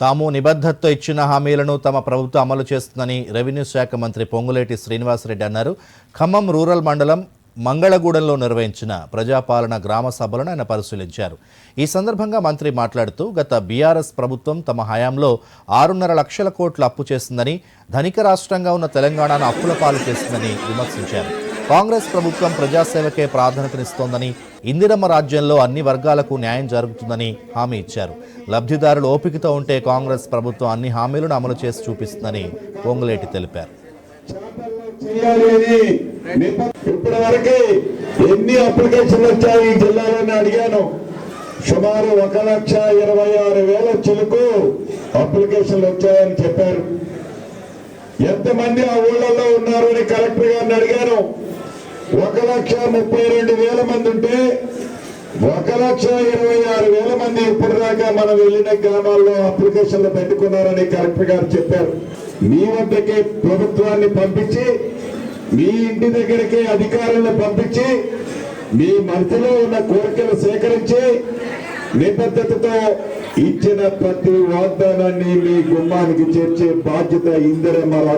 తాము నిబద్ధతతో ఇచ్చిన హామీలను తమ ప్రభుత్వం అమలు చేస్తుందని రెవెన్యూ శాఖ మంత్రి పొంగులేటి శ్రీనివాసరెడ్డి అన్నారు. ఖమ్మం రూరల్ మండలం మంగళగూడెంలో నిర్వహించిన ప్రజాపాలన గ్రామ సభలను ఆయన పరిశీలించారు. ఈ సందర్భంగా మంత్రి మాట్లాడుతూ గత బీఆర్ఎస్ ప్రభుత్వం తమ హయాంలో ఆరున్నర లక్షల కోట్లు అప్పు చేసిందని ధనిక రాష్ట్రంగా ఉన్న తెలంగాణను అప్పుల పాలు చేసిందని విమర్శించారు. కాంగ్రెస్ ప్రభుత్వం ప్రజాసేవకే ప్రాధాన్యతనిస్తోందని ఇందిరమ్మ రాజ్యంలో అన్ని వర్గాలకు న్యాయం జరుగుతుందని హామీ ఇచ్చారు. లబ్ధిదారులు ఓపికతో ఉంటే కాంగ్రెస్ ప్రభుత్వం అన్ని హామీలను అమలు చేసి చూపిస్తుందని పొంగులేటి తెలిపారు. ఎన్ని అప్లికేషన్లు వచ్చాయి ఈ జిల్లాలోనే అడిగాను. సుమారు ఒక లక్ష ఇరవై ఆరు వేల చిలుకు అప్లికేషన్లు వచ్చాయని చెప్పారు. ఎంతమంది ఆ ఊళ్ళల్లో ఉన్నారు అని కలెక్టర్ గారిని అడిగాను. ఒక లక్ష ముప్పై రెండు వేల మంది ఉంటే ఒక లక్ష ఇరవై ఆరు వేల మంది ఇప్పటిదాకా మనం వెళ్ళిన గ్రామాల్లో అప్లికేషన్లు పెట్టుకున్నారని కలెక్టర్ గారు చెప్పారు. మీ వద్దకే ప్రభుత్వాన్ని పంపించి మీ ఇంటి దగ్గరికి అధికారులను పంపించి మీ మనసులో ఉన్న కోరికలు సేకరించి నిబద్ధతతో ఇచ్చిన ప్రతి వాగ్దానాన్ని మీ గుమ్మానికి చేర్చే బాధ్యత ఇందిరమ్మ